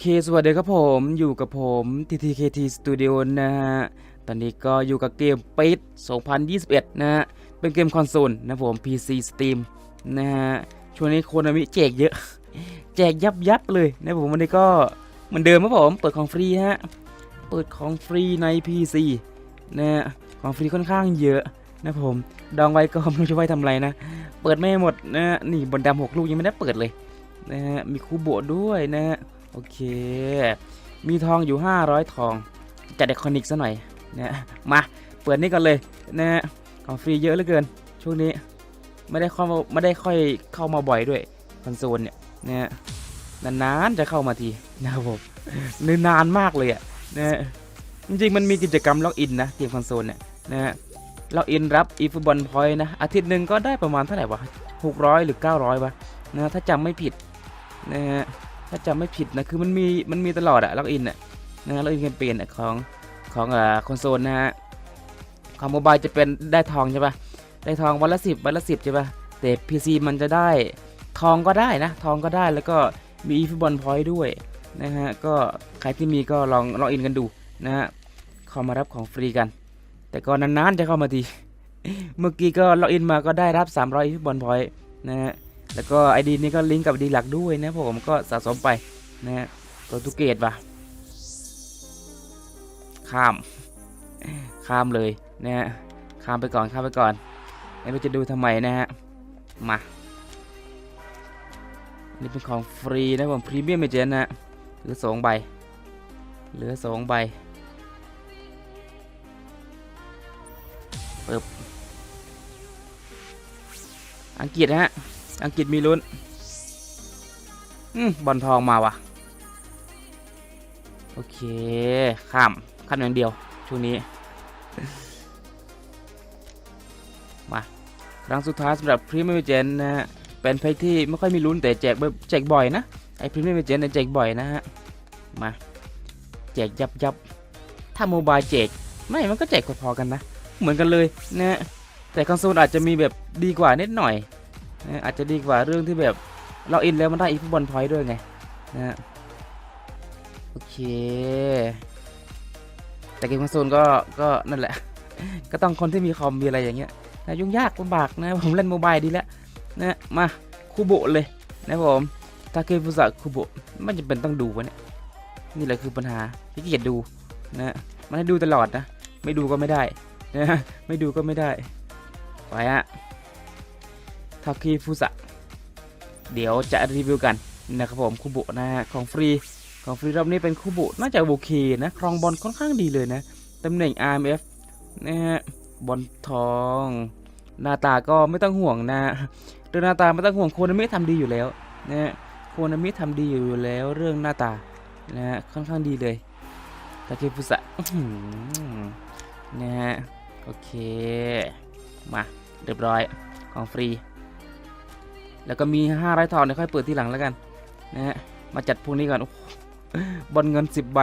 เค สวัสดีครับผมอยู่กับผม TTKT Studio นะฮะ ตอนนี้ก็อยู่กับเกมปิด2021 นะฮะ เป็นเกมคอนโซลนะผม PC Steam นะฮะ ช่วงนี้โคนามิแจกเยอะ แจกยับยับเลยนะผมวันนี้ก็เหมือนเดิมครับผม เปิดของฟรีฮะ เปิดของฟรีใน PC นะฮะ ของฟรีค่อนข้างเยอะนะผม ดองไว้ก็ไม่รู้จะไว้ทำอะไรนะ เปิดไม่หมดนะนี่บนดำหกลูกยังไม่ได้เปิดเลยนะฮะ มีคูโบด้วยนะฮะ โอเค มีทองอยู่ 500 ทอง จัดเด็กคอนิกซะหน่อยนะมา เปิดนี่กันเลยนะฮะของฟรีเยอะเหลือเกิน ช่วงนี้ ไม่ได้เข้าไม่ได้ค่อยเข้ามาบ่อยด้วยคอนโซลเนี่ยนะฮะนานๆจะเข้ามาทีนะครับผมนนานมากเลยอะนะฮะจริงๆมันมีกิจกรรมล็อกอินนะเกมคอนโซลเนี่ยนะฮะล็อกอินรับอีฟุตบอลพอยต์นะ อาทิตย์หนึ่งก็ได้ประมาณเท่าไหร่วะ600หรือ900วะนะถ้าจำไม่ผิดนะฮะ ถ้าจำไม่ผิดนะคือมันมีมันมีตลอดอะล็อกอินอะนะล็อกอินแคมเปญอะของของอ่าคอนโซลนะฮะของโมบายจะเป็นได้ทองใช่ปะได้ทองวันละสิบวันละสิบใช่ปะแต่ PC มันจะได้ทองก็ได้นะ ทองก็ได้แล้วก็มีฟุตบอลพอยต์ด้วยนะฮะก็ใครที่มีก็ลองล็อกอินกันดูนะฮะเข้ามารับของฟรีกัน แต่ก็นานๆจะเข้ามาทีเมื่อกี้ก็ล็อกอินมาก็ได้รับ 300ฟุตบอลพอยต์นะฮะ แล้วก็ไอดีนี้ก็ลิงก์กับดีหลักด้วยนะผมก็สะสมไปนะฮะตัวทุกเกตปะข้าม ข้ามเลยนะฮะข้ามไปก่อนข้ามไปก่อนไม่จะดูทำไมนะฮะมานี่เป็นของฟรีนะผมพรีเมียมเมเจนนะฮะเหลือสองใบเหลือสองใบปึ๊บอังกฤษนะฮะ อังกฤษมีลุ้นอบอลทองมาว่ะโอเค ข้ามข้ามอย่างเดียว ช่วงนี้ มา ครั้งสุดท้ายสำหรับพรีเมียร์เจนนะฮะ เป็นเพลที่ไม่ค่อยมีลุ้นแต่แจกบ่แจกบ่อยนะ ไอพรีเมียร์เจนเนี่ยแจกบ่อยนะฮะ มา แจกยับยับถ้าโมบายแจก ไม่ มันก็แจกพอๆกันนะ เหมือนกันเลยนะแต่คอนโซลอาจจะมีแบบดีกว่านิดหน่อย อาจจะดีกว่าเรื่องที่แบบเราอินแล้วมันได้อีฟุตบอลพอยต์ด้วยไงนะฮะโอเค แต่เกมคอนโซลก็ก็นั่นแหละ ก็ต้องคนที่มีคอมมีอะไรอย่างเงี้ยนะยุ่งยากลำบากนะผมเล่นโมบายดีแล้วนะมาคูโบเลยนะผมถ้าเกมฟุตซอลคูโบะไม่จำเป็นต้องดูวะเนี่ยนี่แหละคือปัญหาที่เกียจดูนะมันให้ดูตลอดนะ ไม่ดูก็ไม่ได้นะไม่ดูก็ไม่ได้ไปฮะ ทาคิฟุสะเดี๋ยวจะรีวิวกันนะครับผมคูบุนะฮะของฟรีของฟรีรอบนี้เป็นคูบุน่าจะโอเคนะครองบอลค่อนข้างดีเลยนะตำแหน่ง RMF นะฮะบอลทอง หน้าตาก็ไม่ต้องห่วงนะเรื่องหน้าตาไม่ต้องห่วงโคนามิทำดีอยู่แล้วนะฮะโคนามิทำดีอยู่แล้วเรื่องหน้าตานะฮะค่อนข้างดีเลยทาคิฟุสะนะฮะโอเค มาเรียบร้อยของฟรี แล้วก็มี5้าร้อยทองเดี๋ยวค่อยเปิดทีหลังแล้วกันนะฮะมาจัดพวกนี้ก่อนอบอลเงิน 10 ใบ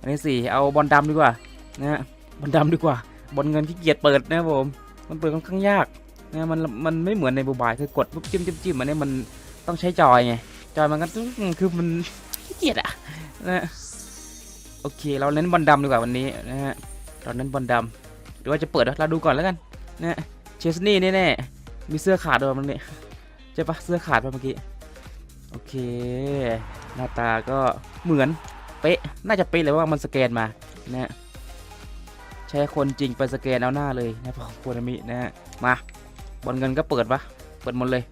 อันนี้สี่เอาบอลดำดีกว่านะฮะบอลดำดีกว่า บอลเงินขี้เกียจเปิดนะครับผม มันเปิดค่อนข้างยากนะมันมันไม่เหมือนในโมบายคือกดปุ๊บจิ้มจิ้มจิ้มอันนี้มันต้องใช้จอยไงจอยมันก็คือมันขี้เกียจอะนะโอเค เราเน้นบอลดำดีกว่าวันนี้นะฮะเราเน้นบอลดำหรือว่าจะเปิดเราดูก่อนแล้วกันนะฮะเชสนี่แน่ๆมีเสื้อขาดด้วยมันเนี่ย ใช่ปะเสื้อขาดไปเมื่อกี้ โอเค หน้าตาก็เหมือนเป๊ะ น่าจะเป๊ะเลยว่ามันสแกนมานะใช้คนจริงไปสแกนเอาหน้าเลยนะพอคนามินะฮะมาบอลเงินก็เปิดปะเปิดหมดเลย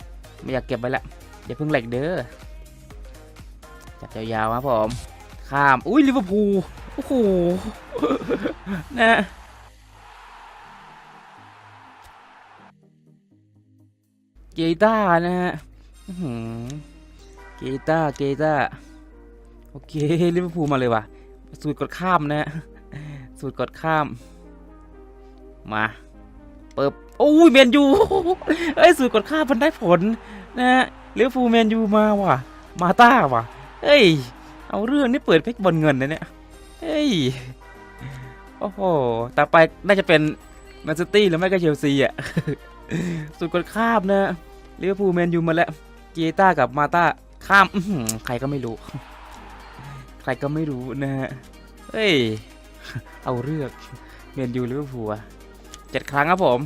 ไม่อยากเก็บไว้ละอย่าเพิ่งแหลกเด้อจับยาวๆครับผม ข้าม อุ้ยลิเวอร์พูลโอ้โหนะ เกต้านะฮะเกต้าเกต้าโอเคลิเวอร์พูลมาเลยว่ะ สูตรกดข้ามนะฮะสูตรกดข้าม มาเปิบโอ้ยเมนยูเอ้ยสูตรกดข้ามมันได้ผลนะฮะลิเวอร์พูลแมนยูมาว่ะ มาต้าว่ะเฮ้ย เอาเรื่องนี่เปิดเพชรบอลเงินนะเนี่ยเฮ้ยโอ้โห ต่อไปน่าจะเป็นแมนซิตี้หรือไม่ก็เชลซีอะสูตรกดข้ามนะ ลิเวอร์พูลแมนยูมาแล้วเกต้ากับมาต้าข้ามใครก็ไม่รู้ ใครก็ไม่รู้นะฮะเฮ้ย เอาเลือกเมนยูลิเวอร์พูลเจ็ดครั้งครับผม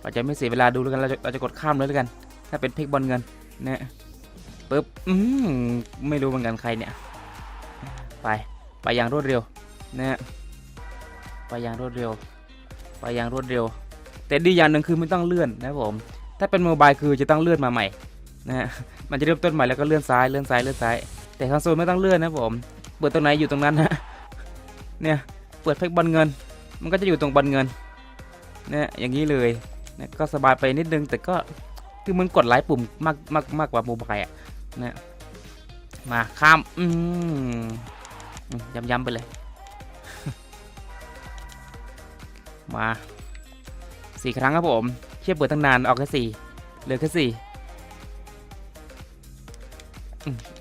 เราจะไม่เสียเวลาดูแล้วกันเราจะเราจะกดข้ามเลยแล้วกัน ถ้าเป็นเพกบอลเงินนะปึ๊บอืมไม่รู้เหมือนกันใครเนี่ย ไปไปอย่างรวดเร็วนะฮะไปอย่างรวดเร็ว ไปอย่างรวดเร็ว แต่ดีอย่างหนึ่งคือไม่ต้องเลื่อนนะครับผม ถ้าเป็นโมบายคือจะต้องเลื่อนมาใหม่นะฮะมันจะเริ่มต้นใหม่แล้วก็เลื่อนซ้ายเลื่อนซ้ายเลื่อนซ้าย แต่คอนโซลไม่ต้องเลื่อนนะผมเปิดตรงไหนอยู่ตรงนั้นนะเนี่ยเปิดเพกบอลเงิน มันก็จะอยู่ตรงบอลเงินเนี่ยอย่างนี้เลยนะก็สบายไปนิดนึงแต่ก็คือมันกดหลายปุ่มมากมากมากกว่าโมบายอะนะมาข้ามอืมย้ำๆไปเลยมาสี่ครั้งครับผม เทียเปิดตั้งนานออกแค่สี่เหลือแค่สี่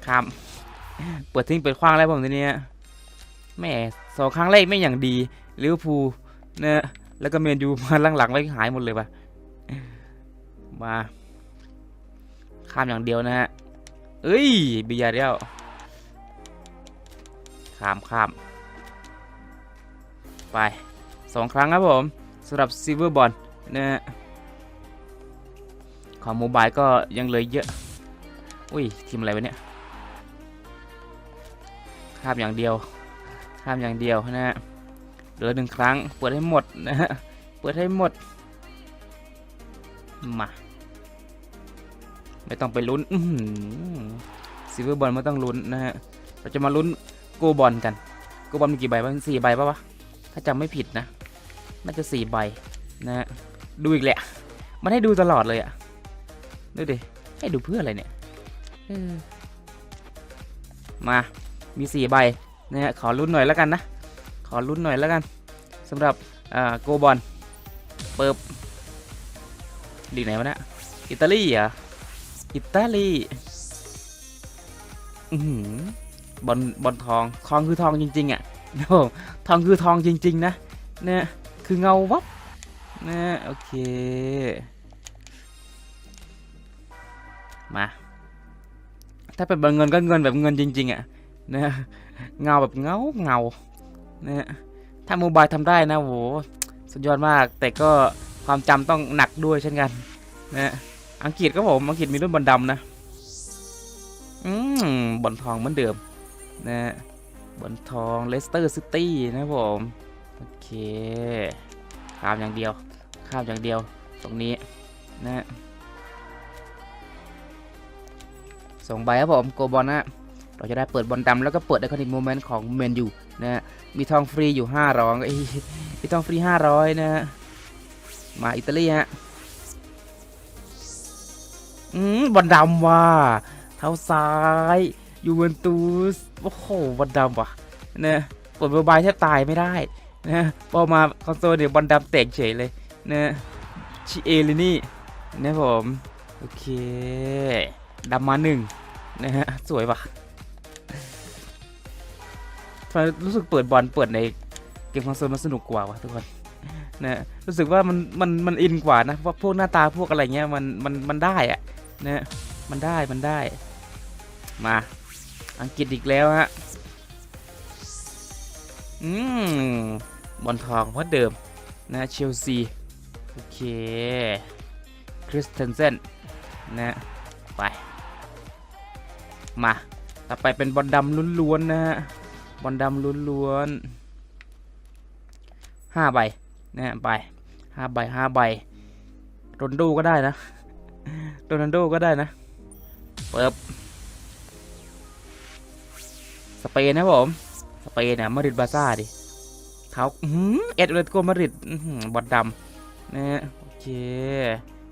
ข้ามเปิดทิ้งเปิดคว้างแล้วผมทีเนี้ยแม่สองครั้งแรกไม่อย่างดีลิเวอร์พูลเนี่ยแล้วก็เมนยูมาหลังๆไว้หายหมดเลยว่ะมาข้ามอย่างเดียวนะฮะเอ้ยบิยาเดียวข้ามข้ามไปสองครั้งครับผมสำหรับซิลเวอร์บอลนะฮะ ของโมบายก็ยังเลยเยอะ อุ้ยทีมอะไรวะเนี่ยข้ามอย่างเดียวข้ามอย่างเดียวนะฮะเหลือหนึ่งครั้ง เปิดให้หมดนะฮะ เปิดให้หมด มา ไม่ต้องไปลุ้นซิลเวอร์บอลไม่ต้องลุ้นนะฮะ เราจะมาลุ้นโกบอลกัน โกบอลมีกี่ใบบ้างสี่ใบปะวะ ถ้าจำไม่ผิดนะ น่าจะสี่ใบนะฮะ ดูอีกแหละ มันให้ดูตลอดเลยอะ ดูดิให้ดูเพื่ออะไรเนี่ยมามีสี่ใบนะฮะขอลุ้นหน่อยแล้วกันนะ ขอลุ้นหน่อยแล้วกันสำหรับอ่าโกบอลเปิบลีไหนวะเนี่ยอิตาลีเหรออิตาลีอือหือบอลบอลทองทองคือทองจริง ๆอะนะผมทองคือทองจริง ๆ นะเนี่ยคือเงาวับนะโอเค มา ถ้าเป็นบอลเงินก็เงินแบบเงินจริง ๆ อะนะเงาแบบเงาเงานะถ้าโมบายทำได้นะโหสุดยอดมาก แต่ก็ความจำต้องหนักด้วยเช่นกันนะอังกฤษก็ผมอังกฤษมีรุ่นบอลดำนะอืมบอลทองเหมือนเดิมนะบอลทองเลสเตอร์ซิตี้นะผมโอเคข้ามอย่างเดียวข้ามอย่างเดียวตรงนี้นะ ส่งใบครับผมโกบอลนะเราจะได้เปิดบอลดำแล้วก็เปิดไอคอนิกโมเมนต์ของเมนยูนะฮะมีทองฟรีอยู่5 0 0เอ้ยมีทองฟรี 500 นะฮะมาอิตาลีฮะอืมบอลดำว่ะเท้าซ้ายยูเวนตุสโอ้โหบอลดำว่ะนะเปิดโมบายแทบตายไม่ได้นะพอมาคอนโซลเนี่ยบอลดำแตกเฉยเลยนะชิเอลินี่นะผม โอเค ดำมาหนึ่งนะฮะ สวยว่ะทำไมรู้สึกเปิดบอลเปิดในเกมคอนโซลมันสนุกกว่าวะทุกคนนะรู้สึกว่ามันมันมันอินกว่านะเพราะพวกหน้าตาพวกอะไรเงี้ยมันมันมันได้อะนะมันได้มันได้ มาอังกฤษอีกแล้วฮะอืมบอลทองเพราะเดิมนะเชลซีโอเคคริสเทนเซนนะไป มาต่อไปเป็นบอลดำล้วนๆนะฮะบอลดำล้วนๆห้าใบนะฮะไปห้าใบห้าใบโรนโดก็ได้นะโรนัลโดก็ได้นะเปิบสเปนนะผม สเปนเนี่ยมาริดบาซ่าดิเขาอื้อหือเอ็ดเลตโกมาริดบอลดำนะฮะโอเค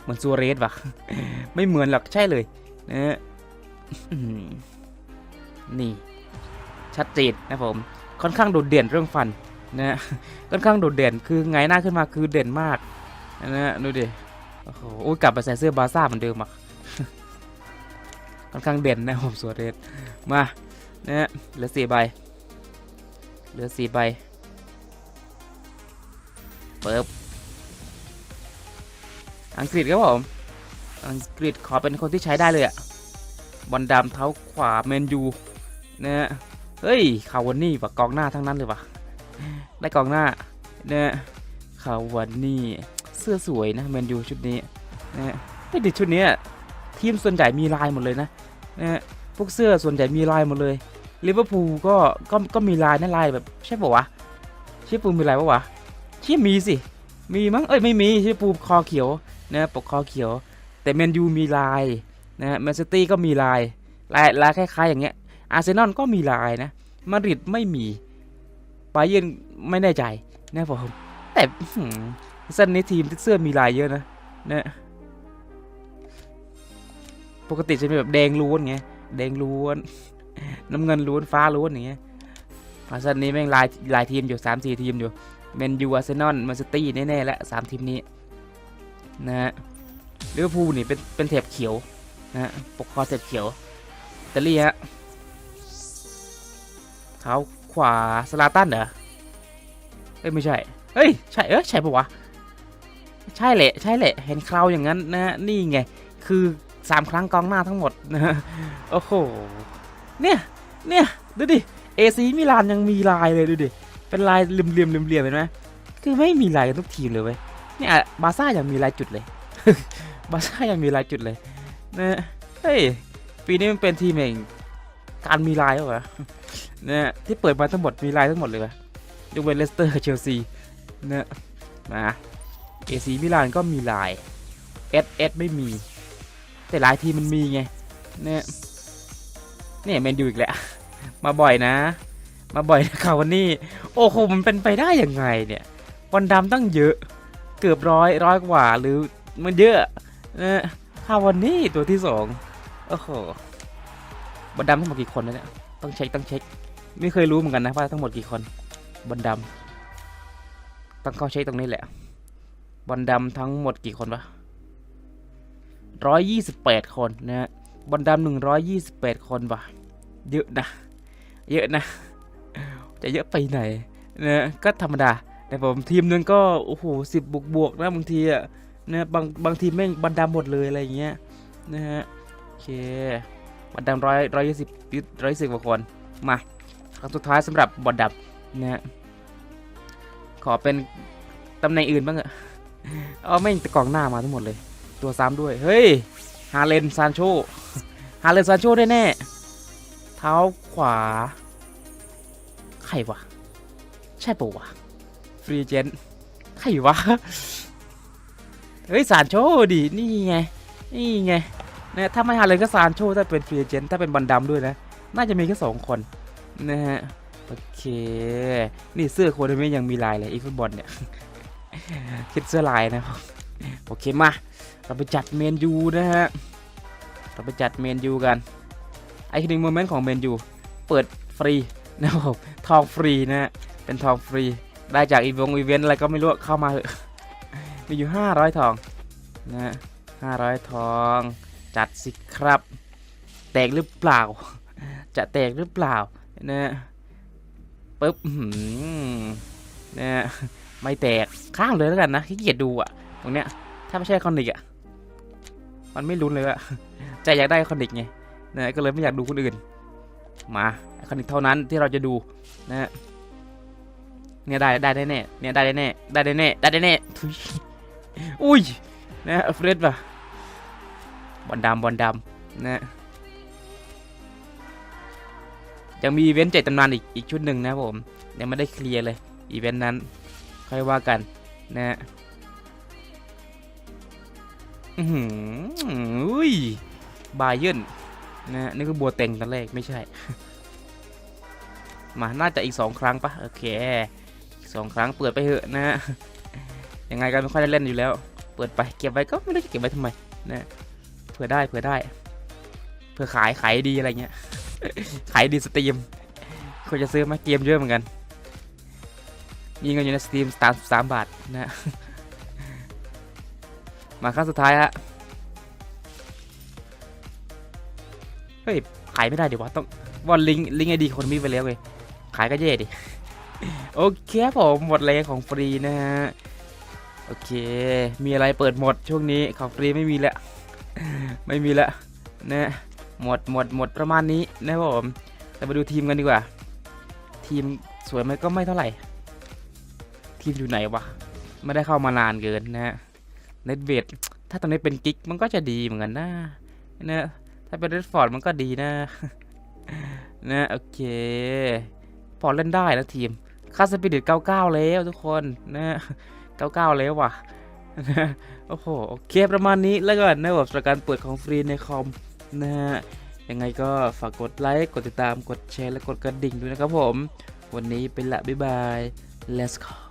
เหมือนซัวเรสว่ะไม่เหมือนหรอกใช่เลยนะฮะอื้อหือ นี่ ชัดเจนนะผม ค่อนข้างโดดเด่นเรื่องฟันนะฮะค่อนข้างโดดเด่นคือไงหน้าขึ้นมาคือเด่นมากนะฮะดูดิโอ้โหกลับไปใส่เสื้อบาซ่าเหมือนเดิมอะค่อนข้างเด่นนะผมสวเรสมานะฮะเหลือสี่ใบเหลือสี่ใบเปิบอังกฤษครับผมอังกฤษขอเป็นคนที่ใช้ได้เลยอะ บอลดำเท้าขวาเมนยูนะฮะเฮ้ยคาวานี่ว่ะกองหน้าทั้งนั้นเลยว่ะได้กองหน้าเนี่ยคาวานี่เสื้อสวยนะแมนยูชุดนี้นะไม่ดิชุดนี้ทีมส่วนใหญ่มีลายหมดเลยนะนะพวกเสื้อส่วนใหญ่มีลายหมดเลยลิเวอร์พูลก็ก็ก็มีลายนะลายแบบใช่ปะวะชิปูมีลายปะวะชิมีสิมีมั้งเอ้ยไม่มีชิปูคอเขียวนะปกคอเขียว แต่แมนยูมีลาย นะแมนซิตี้ก็มีลายลายลายคล้ายๆอย่างเงี้ยอาร์เซนอลก็มีลายนะมาดริดไม่มีบาเยิร์นไม่แน่ใจนะผมแต่อื้อหือเส้นนี้ทีมเสื้อมีลายเยอะนะนะปกติจะเป็นแบบแดงล้วนไงแดงล้วน น้ำเงินล้วนฟ้าล้วนอย่างเงี้ยอาเส้นนี้แม่งลายลายทีมอยู่สามสี่ทีมอยู่แมนยูอาร์เซนอลแมนซิตี้แน่ๆแล้วสามทีมนี้นะฮะลิเวอร์พูลนี่เป็นเป็นแถบเขียว นะฮะปกคอแถบเขียวอิตาลีฮะเท้าขวาสลาตันเหรอเอ้ยไม่ใช่เฮ้ยใช่เออใช่ปะวะใช่แหละใช่แหละเห็นคราวอย่างนั้นนะฮะนี่ไงคือสามครั้งกองหน้าทั้งหมดนะฮะโอ้โหเนี่ยเนี่ยดูดิเอซีมิลานยังมีลายเลยดูดิเป็นลายเหลี่ยมๆเหลี่ยมๆเห็นไหมคือไม่มีลายกันทุกทีมเลยเว้ยเนี่ยบาซ่ายังมีลายจุดเลยบาซ่ายังมีลายจุดเลย นะเฮ้ย ปีนี้มันเป็นทีมแห่งการมีลายเหรอเนี่ยที่เปิดมาทั้งหมดมีลายทั้งหมดเลยปะยกเว้นเลสเตอร์กับเชลซีเนี่ยมาเอซีมิลานก็มีลายเอสเอสไม่มี แต่หลายทีมมันมีไงเนี่ยเนี่ยแมนยูอีกแล้ว มาบ่อยนะ มาบ่อยนะคราวนี้ โอ้โหมันเป็นไปได้ยังไงเนี่ยวันดำตั้งเยอะ เกือบร้อยร้อยกว่าหรือมันเยอะนะาวนี้ตัวที่สองโอ้โหวันดำทั้งหมดกี่คนนะเนี่ย ต้องเช็คต้องเช็ค ไม่เคยรู้เหมือนกันนะว่าทั้งหมดกี่คนบอลดำต้องเข้าเช็คตรงนี้แหละบอลดำทั้งหมดกี่คนวะร้อยยี่สิบแปดคนนะฮะบอลดำหนึ่งร้อยยี่สิบแปดคนวะเยอะนะ เยอะนะ จะเยอะไปไหนนะก็ธรรมดาแต่ผมทีมนึงก็โอ้โหสิบบวกบวกนะบางทีอะ นะบางบางทีแม่งบอลดำหมดเลยอะไรอย่างเงี้ยนะฮะโอเคบอลดำร้อยร้อยยี่สิบร้อยสิบกว่าคนมาครั้งสุดท้ายสำหรับบอลดับนะฮะขอเป็นตำแหน่งอื่นบ้างอะเอาไม่งต่กองหน้ามาทั้งหมดเลย ตัวซ้ำด้วย เฮ้ย ฮาเลนซานโช ฮาเลนซานโชได้แน่ เท้าขวา ใครวะ ใช่ปะวะ ฟรีเจน ใครวะ เฮ้ยซานโชดิ นี่ไง นี่ไงนะถ้าไม่ฮาเลนก็ซานโชถ้าเป็นฟรีเจนถ้าเป็นบอลดำด้วยนะ น่าจะมีแค่สองคนนะฮะ โอเค นี่เสื้อโคดเมยังมีลายเลยอีฟุตบอลเนี่ย คิดเสื้อลายนะครับ โอเคมา เราไปจัดเมนยูนะฮะ เราไปจัดเมนยูกัน ไอคิงโมเมนต์ของเมนยู เปิดฟรีนะครับ ทองฟรีนะฮะ เป็นทองฟรี ได้จากอีวงอีเวนต์อะไรก็ไม่รู้เข้ามาเถอะ มีอยู่ 500 ทองนะ500 ทองจัดสิครับ แตกหรือเปล่า จะแตกหรือเปล่านะปึ๊บนะไม่แตกข้ามเลยแล้วกันนะขี้เกียจดูอะตรงเนี้ยถ้าไม่ใช่คอนิกอะมันไม่รุนเลยอะใจอยากได้คอนิกไงนะก็เลยไม่อยากดูคนอื่น มาคอนิกเท่านั้นที่เราจะดูนะเนี่ยได้ได้แน่เนี่ยได้แน่ได้แน่ได้แน่ทุย อุ้ยนะฮะเฟรดป่ะบอลดำบอลดำนะฮะยังมีอีเวนต์เจ็ดตำนานอีกอีกชุดหนึ่งนะผมยังไม่ได้เคลียร์เลยอีเวนต์นั้นค่อยว่ากันนะฮะอื้มอุ้ยบาเยิร์นนะฮะนี่คือบัวเต็งตอนแรกไม่ใช่ มาน่าจะอีกสองครั้งปะโอเคอีกสองครั้งเปิดไปเถอะนะ ยังไงก็ไม่ค่อยได้เล่นอยู่แล้ว เปิดไปเก็บไว้ก็ไม่รู้จะเก็บไว้ทำไมนะเผื่อได้เผื่อได้ เผื่อขายขายดีอะไรเงี้ย ขายดีสตรีมคนจะซื้อมาเกมเยอะเหมือนกันมีเงินอยู่ในสตรีมสามสามบาทนะมาครั้งสุดท้ายฮะเฮ้ยขายไม่ได้ดิวะต้องวอนลิงก์ลิงก์ไอดีคนมีไปแล้วเว้ยขายก็แย่ดิโอเคครับผมหมดเลยของฟรีนะฮะ โอเค มีอะไรเปิดหมดช่วงนี้ของฟรีไม่มีแล้ว ไม่มีแล้วนะหมดหมดหมดประมาณนี้นะครับผมเรามาดูทีมกันดีกว่า ทีมสวยไหมก็ไม่เท่าไหร่ ทีมอยู่ไหนวะ ไม่ได้เข้ามานานเกินนะฮะเน็ตเวทถ้าตอนนี้เป็นกิ๊กมันก็จะดีเหมือนกันนะนะถ้าเป็นเรดฟอร์ดมันก็ดีนะนะโอเค พอเล่นได้นะทีมค่าสปิริต99 แล้วทุกคนนะ 99แล้วว่ะนะโอ้โห โอเคประมาณนี้แล้วกันนะแบบสำหรับการเปิดของฟรีในคอมนะฮะ ยังไงก็ฝากกดไลค์ กดติดตาม กดแชร์ และกดกระดิ่งด้วยนะครับผม วันนี้เป็นละ บ๊ายบาย let's go